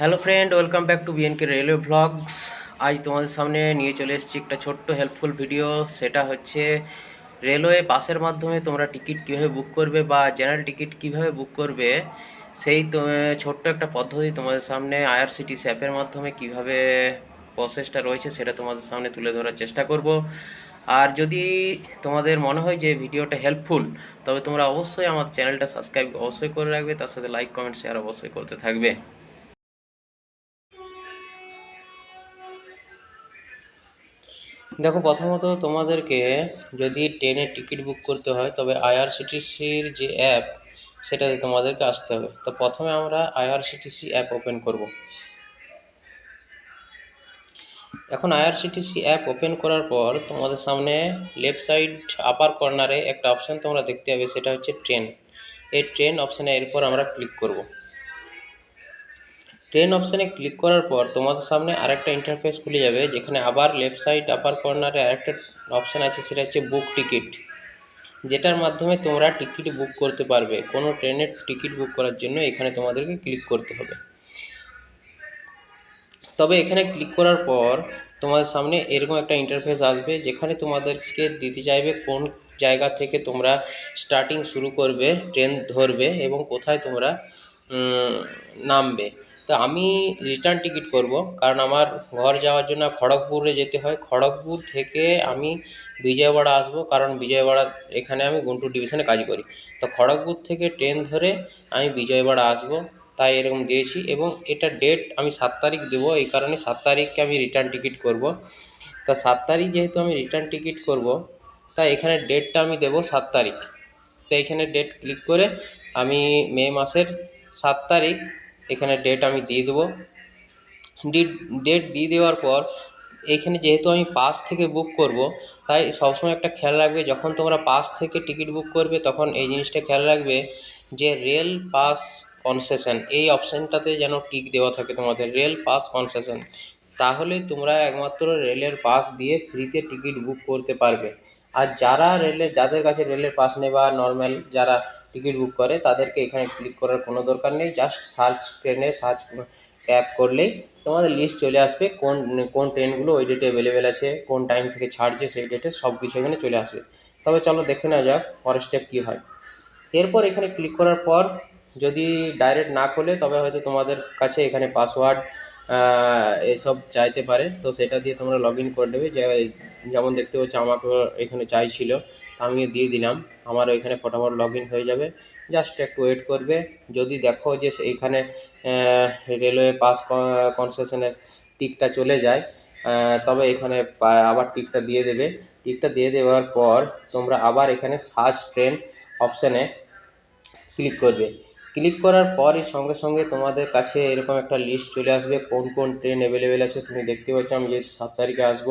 Hello friend welcome back to BNK railway vlogs আজ তোমাদের সামনে নিয়ে চলে এসেছি একটা ছোট্ট হেল্পফুল ভিডিও সেটা হচ্ছে রেলওয়ে পাসের মাধ্যমে তোমরা টিকিট কীভাবে বুক করবে বা জেনারেল টিকিট কীভাবে বুক করবে, সেই তো, ছোট্ট একটা পদ্ধতি তোমাদের সামনে আইআরসিটিসি অ্যাপের মাধ্যমে কীভাবে প্রসেসটা রয়েছে সেটা তোমাদের সামনে তুলে ধরার চেষ্টা করব। আর যদি তোমাদের মনে হয় যে ভিডিওটা হেল্পফুল তবে তোমরা অবশ্যই আমার চ্যানেলটা সাবস্ক্রাইব অবশ্যই করে রাখবে, তার সাথে লাইক কমেন্ট শেয়ার অবশ্যই করতে থাকবে। দেখো, প্রথমত তোমাদেরকে যদি ট্রেনের টিকিট বুক করতে হয়, তবে আইআরসিটিসির যে অ্যাপ, সেটাতে তোমাদেরকে আসতে হবে। তো প্রথমে আমরা আইআরসিটিসি অ্যাপ ওপেন করব। এখন আইআরসিটিসি অ্যাপ ওপেন করার পর তোমাদের সামনে লেফট সাইড আপার কর্নারে একটা অপশান তোমরা দেখতে পাবে, সেটা হচ্ছে ট্রেন। এই ট্রেন অপশানে এরপর আমরা ক্লিক করব। ট্রেন অপশানে ক্লিক করার পর তোমাদের সামনে আরেকটা ইন্টারফেস খুলে যাবে, যেখানে আবার লেফট সাইড আপার কর্নারে আরেকটা অপশান আছে, সেটা হচ্ছে বুক টিকিট যেটার মাধ্যমে তোমরা টিকিট বুক করতে পারবে। কোনো ট্রেনের টিকিট বুক করার জন্য এখানে তোমাদেরকে ক্লিক করতে হবে। তবে এখানে ক্লিক করার পর তোমাদের সামনে এরকম একটা ইন্টারফেস আসবে, যেখানে তোমাদেরকে দিতে চাইবে কোন জায়গা থেকে তোমরা স্টার্টিং শুরু করবে ট্রেন ধরবে এবং কোথায় তোমরা নামবে। তো আমি রিটার্ন টিকিট করব। কারণ আমার ঘর যাওয়ার জন্য খড়গপুরে যেতে হয়। খড়গপুর থেকে আমি বিজয়ওয়াড়া আসব। কারণ বিজয়ওয়াড়া এখানে আমি গুন্টুর ডিভিশনে কাজ করি। তো খড়গপুর থেকে ট্রেন ধরে আমি বিজয়ওয়াড়া আসব। তাই এরকম দিয়েছি এবং এটা ডেট আমি সাত তারিখ দেবো। এই কারণে সাত তারিখকে আমি রিটার্ন টিকিট করব। তা সাত তারিখ যেহেতু আমি রিটার্ন টিকিট করব তাই এখানে ডেটটা আমি দেবো সাত তারিখ। তো এখানে ডেট ক্লিক করে আমি মে মাসের সাত তারিখ এখানে ডেট আমি দিয়ে দেবো। ডেট দিয়ে দেওয়ার পর এখানে যেহেতু আমি পাস থেকে বুক করব, তাই সবসময় একটা খেয়াল রাখবে, যখন তোমরা পাস থেকে টিকিট বুক করবে, তখন এই জিনিসটা খেয়াল রাখবে যে রেল পাস কনসেশন এই অপশানটাতে যেন টিক দেওয়া থাকে তোমাদের রেল পাস কনসেশন তাহলে তোমরা একমাত্র রেলের পাস দিয়ে ফ্রিতে টিকিট বুক করতে পারবে। আর যারা রেলের যাদের কাছে রেলের পাস নেই বা নর্মাল যারা টিকিট বুক করে, তাদেরকে এখানে ক্লিক করার কোনো দরকার নেই। জাস্ট সার্চ ট্রেনে সার্চ ট্যাপ করলেই তোমাদের লিস্ট চলে আসবে, কোন কোন ট্রেনগুলো ওই ডেটে অ্যাভেলেবেল আছে, কোন টাইম থেকে ছাড়ছে সেই ডেটে সব কিছু এখানে চলে আসবে। তবে চলো দেখে নেওয়া যাক পরের স্টেপ কী হয়। এরপর এখানে ক্লিক করার পর যদি ডাইরেক্ট না খোলে, তবে হয়তো তোমাদের কাছে এখানে পাসওয়ার্ড এসব চাইতে পারে। তো সেটা দিয়ে তোমরা লগ ইন করে যে, যেমন দেখতে পাচ্ছ আমাকেও এখানে চাইছিল তা আমিও দিয়ে দিলাম। আমারও এখানে ফটাফট লগ ইন হয়ে যাবে। জাস্ট একটু ওয়েট করবে। যদি দেখো যে এইখানে রেলওয়ে পাস কনসেশনের টিকটা চলে যায় তবে এখানে আবার টিকটা দিয়ে দেবে। টিকটা দিয়ে দেওয়ার পর তোমরা আবার এখানে সার্চ ট্রেন অপশানে ক্লিক করবে। ক্লিক করার পরই সঙ্গে সঙ্গে তোমাদের কাছে এরকম একটা লিস্ট চলে আসবে, কোন কোন ট্রেন অ্যাভেলেবেল আছে তুমি দেখতে পাচ্ছ। আমি যেহেতু সাত তারিখে আসব,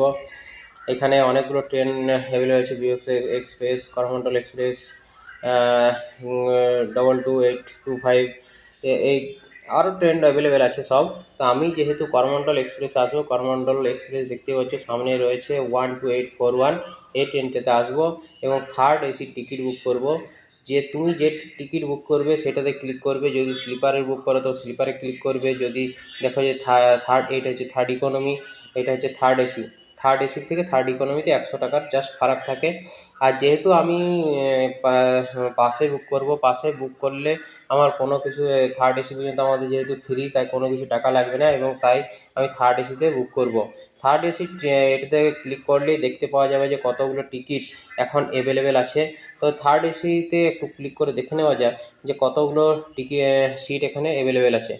এখানে অনেকগুলো ট্রেন অ্যাভেলেবেল আছে BX express Coromandel express double two eight two five এই আরও ট্রেন অ্যাভেলেবেল আছে সব। তো আমি যেহেতু করমণ্ডল এক্সপ্রেস আসব করমণ্ডল এক্সপ্রেস দেখতে পাচ্ছ, সামনে রয়েছে one two eight four one এই ট্রেনটাতে আসব এবং থার্ড এসির টিকিট বুক করব। যে তুমি যে টিকিট বুক করবে সেটাতে ক্লিক করবে, যদি স্লিপারের বুক করো তো স্লিপারে ক্লিক করবে, যদি দেখো যে থার্ড এটা হচ্ছে থার্ড ইকোনমি এটা হচ্ছে থার্ড এসি থার্ড এসির থেকে থার্ড ইকোনমিতে একশো টাকার জাস্ট ফারাক থাকে। আর যেহেতু আমি পাসে বুক করব পাসে বুক করলে আমার কোনো কিছু থার্ড এসি পর্যন্ত আমাদের যেহেতু ফ্রি তাই কোনো কিছু টাকা লাগবে না এবং তাই আমি থার্ড এসিতে বুক করব। থার্ড এসি এটাতে ক্লিক করলেই দেখতে পাওয়া যাবে যে কতগুলো টিকিট এখন অ্যাভেলেবেল আছে। তো থার্ড এসিতে একটু ক্লিক করে দেখে নেওয়া যাক যে কতগুলো টিকি সিট এখানে অ্যাভেলেবেল আছে।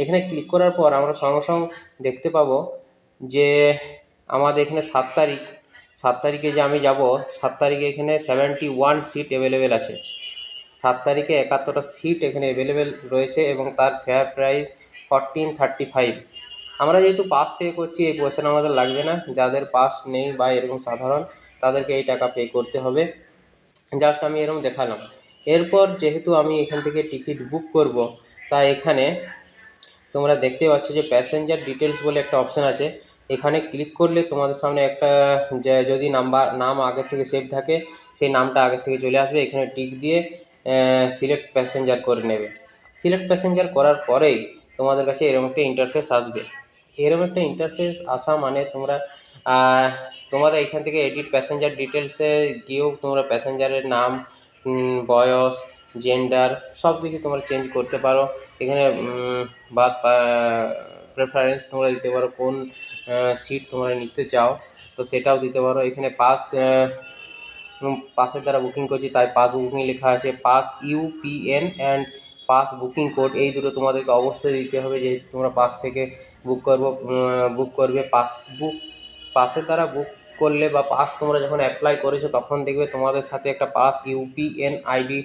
এখানে ক্লিক করার পর আমরা সঙ্গে সঙ্গে দেখতে পাবো যে আমাদের এখানে সাত তারিখ। সাত তারিখে যে আমি যাব, সাত তারিখে এখানে সেভেন্টি ওয়ান সিট অ্যাভেলেবেল আছে। সাত তারিখে একাত্তরটা সিট এখানে অ্যাভেলেবেল রয়েছে এবং তার fare price fourteen thirty five আমরা যেহেতু পাস থেকে করছি, এই পয়সাটা আমাদের লাগবে না। যাদের পাস নেই বা এরকম সাধারণ, তাদেরকে এই টাকা পে করতে হবে। জাস্ট আমি এরকম দেখালাম। এরপর যেহেতু আমি এখান থেকে টিকিট বুক করব তাই এখানে তোমরা দেখতে পাচ্ছ যে প্যাসেঞ্জার ডিটেলস বলে একটা অপশান আছে। এখানে ক্লিক করলে তোমাদের সামনে একটা যদি নাম্বার নাম আগের থেকে সেভ থাকে সেই নামটা আগের থেকে চলে আসবে। এখানে টিক দিয়ে সিলেক্ট প্যাসেঞ্জার করে নেবে। সিলেক্ট প্যাসেঞ্জার করার পরেই তোমাদের কাছে এরকম একটা ইন্টারফেস আসবে। এরকম একটা ইন্টারফেস আসা মানে তোমরা আহ, তোমাদের এখান থেকে এডিট প্যাসেঞ্জার ডিটেলসে গিয়েও তোমরা প্যাসেঞ্জারের নাম বয়স জেন্ডার সব কিছু তোমরা চেঞ্জ করতে পারো। এখানে বা প্রেফারেন্স তোমরা দিতে পারো কোন সিট তোমরা নিতে চাও, তো সেটাও দিতে পারো। এখানে পাস পাসের দ্বারা বুকিং করছি, তাই পাস বুকিং লেখা আছে। Pass UPN and pass booking code এই দুটো তোমাদেরকে অবশ্যই দিতে হবে। যেহেতু তোমরা পাস থেকে বুক করব বুক করবে পাসবুক পাসের দ্বারা বুক করলে বা পাস তোমরা যখন অ্যাপ্লাই করেছ, তখন দেখবে তোমাদের সাথে একটা পাস ইউপিএন আইডি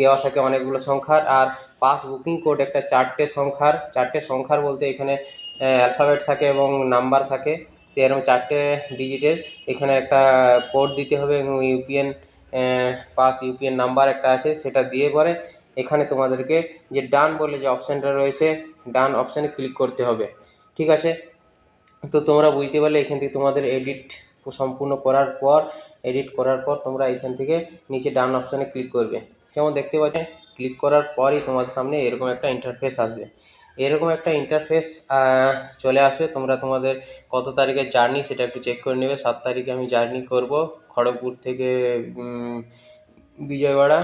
দেওয়া থাকে অনেকগুলো সংখ্যার, আর পাস বুকিং কোড একটা চারটে সংখ্যার চারটে সংখ্যার বলতে এখানে অ্যালফাবেট থাকে এবং নাম্বার থাকে, তো এরকম চারটে ডিজিটের এখানে একটা কোড দিতে হবে এবং ইউপিএন পাস ইউপিএন নাম্বার একটা আছে, সেটা দিয়ে পরে এখানে তোমাদেরকে যে ডান বলে যে অপশানটা রয়েছে, ডান অপশানে ক্লিক করতে হবে, ঠিক আছে? তো তোমরা বুঝতে পারলে এখান থেকে তোমাদের এডিট সম্পূর্ণ করার পর এডিট করার পর তোমরা এখান থেকে নিচে ডান অপশানে ক্লিক করবে। যেমন দেখতে পাচ্ছেন ক্লিক করার পরই তোমাদের সামনে এরকম একটা ইন্টারফেস আসবে। এরকম একটা ইন্টারফেস চলে আসবে। তোমরা তোমাদের কত তারিখের জার্নি সেটা একটু চেক করে নেবে। সাত তারিখে আমি জার্নি করব। খড়গপুর থেকে বিজয়ওয়াড়া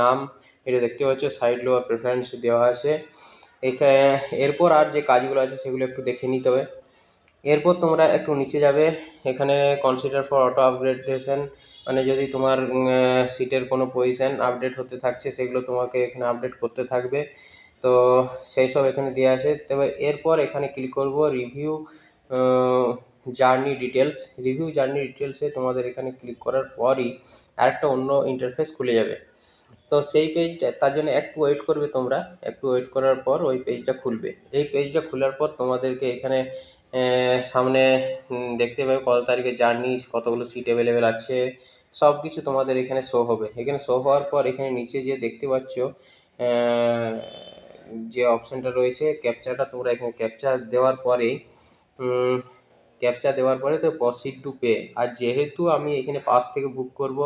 নাম এটা দেখতে পাচ্ছ। সাইড লোয়ার প্রেফারেন্স দেওয়া আছে। এরপর আর যে কাজগুলো আছে সেগুলো একটু দেখে নিতে হবে। এরপর তোমরা একটু নিচে যাবে। এখানে কনসিডার ফর অটো আপগ্রেডেশন মানে যদি তোমার সিটের কোনো পজিশন আপডেট হতে থাকছে, সেগুলো তোমাকে এখানে আপডেট করতে থাকবে। তো সেই সব এখানে দেওয়া আছে তবে এরপর এখানে ক্লিক করব review journey details review journey ডিটেলসে তোমাদের এখানে ক্লিক করার পরই আরেকটা অন্য ইন্টারফেস খুলে যাবে। তো সেই পেজটা তার জন্য একটু ওয়েট করবে তোমরা। একটু ওয়েট করার পর ওই পেজটা খুলবে। এই পেজটা খোলার পর তোমাদেরকে এখানে সামনে দেখতে পাবে কত তারিখে জার্নি কতগুলো সিট অ্যাভেলেবেল আছে। সব কিছু তোমাদের এখানে শো হবে। এখানে শো হওয়ার পর এখানে নিচে যে দেখতে পাচ্ছ যে অপশানটা রয়েছে ক্যাপচারটা তোমরা এখানে ক্যাপচার দেওয়ার পরেই ক্যাপচা দেওয়ার পরে তো প্রসিড টু পে আর যেহেতু আমি এখানে পাস থেকে বুক করব,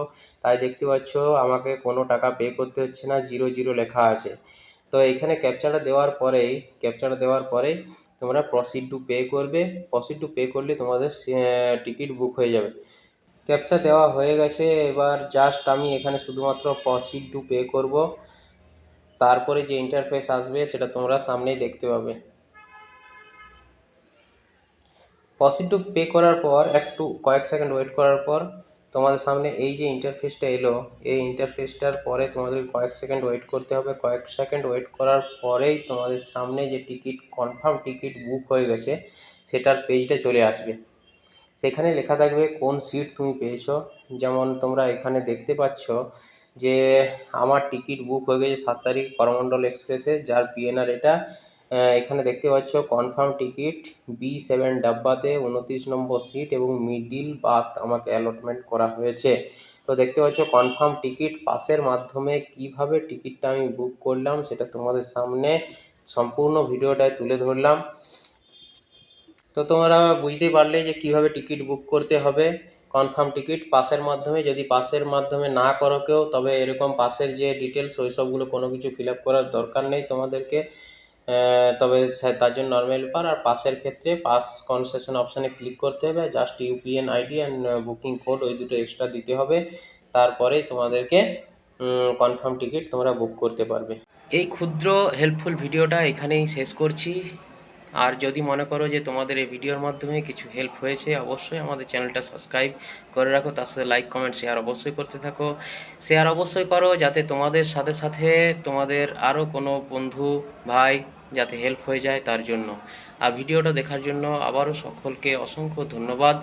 তাই দেখতে পাচ্ছ আমাকে কোনো টাকা পে করতে হচ্ছে না জিরো জিরো লেখা আছে। তো এখানে ক্যাপচাটা দেওয়ার পরেই ক্যাপচাটা দেওয়ার পরেই তোমরা প্রসিড টু পে করবে। প্রসিড টু পে করলে তোমাদের টিকিট বুক হয়ে যাবে। ক্যাপচা দেওয়া হয়ে গেছে, এবার জাস্ট আমি এখানে শুধুমাত্র প্রসিড টু পে করব। তারপরে যে ইন্টারফেস আসবে, সেটা তোমরা সামনেই দেখতে পাবে। প্রসিড টু পে করার পর, একটু কয়েক সেকেন্ড ওয়েট করার পর তোমাদের সামনে এই যে ইন্টারফেসটা এলো, এই ইন্টারফেসটার পরে তোমাদের কয়েক সেকেন্ড ওয়েট করতে হবে। কয়েক সেকেন্ড ওয়েট করার পরেই তোমাদের সামনে যে টিকিট কনফার্ম টিকিট বুক হয়ে গেছে, সেটার পেজটা চলে আসবে। সেখানে লেখা থাকবে কোন সিট তুমি পেয়েছ। যেমন তোমরা এখানে দেখতে পাচ্ছ যে, আমার টিকিট বুক হয়ে গেছে সাত তারিখ করমণ্ডল এক্সপ্রেসে যার পিএনআর এটা এখানে দেখতে পাচ্ছ কনফার্ম টিকিট বি সেভেন ডাব্বাতে উনত্রিশ নম্বর সিট এবং মিডিল বাথ আমাকে অ্যালটমেন্ট করা হয়েছে। তো দেখতে পাচ্ছ কনফার্ম টিকিট পাসের মাধ্যমে কীভাবে টিকিটটা আমি বুক করলাম সেটা তোমাদের সামনে সম্পূর্ণ ভিডিওটায় তুলে ধরলাম। তো তোমরা বুঝতেই পারলে যে কীভাবে টিকিট বুক করতে হবে। কনফার্ম টিকিট পাসের মাধ্যমে, যদি পাসের মাধ্যমে না করো কেউ, তবে এরকম পাসের যে ডিটেলস ওই সবগুলো কোনো কিছু ফিল আপ করার দরকার নেই তোমাদেরকে। তবে তার জন্য নর্মাল পার আর পাসের ক্ষেত্রে পাস কনসেশন অপশানে ক্লিক করতে হবে। Just UPN ID and booking code ওই দুটো এক্সট্রা দিতে হবে। তারপরেই তোমাদেরকে কনফার্ম টিকিট তোমরা বুক করতে পারবে। এই ক্ষুদ্র হেল্পফুল ভিডিওটা এখানেই শেষ করছি। আর যদি মনে করো যে তোমাদের এই ভিডিওর মাধ্যমে কিছু হেল্প হয়েছে, অবশ্যই আমাদের চ্যানেলটা সাবস্ক্রাইব করে রাখো, তার সাথে লাইক কমেন্ট শেয়ার অবশ্যই করতে থাকো। শেয়ার অবশ্যই করো যাতে তোমাদের সাথে সাথে তোমাদের আরও কোনো বন্ধু, ভাই যাতে হেল্প হয়ে যায় তার জন্য। আর ভিডিওটা দেখার জন্য আবারও সকলকে অসংখ্য ধন্যবাদ।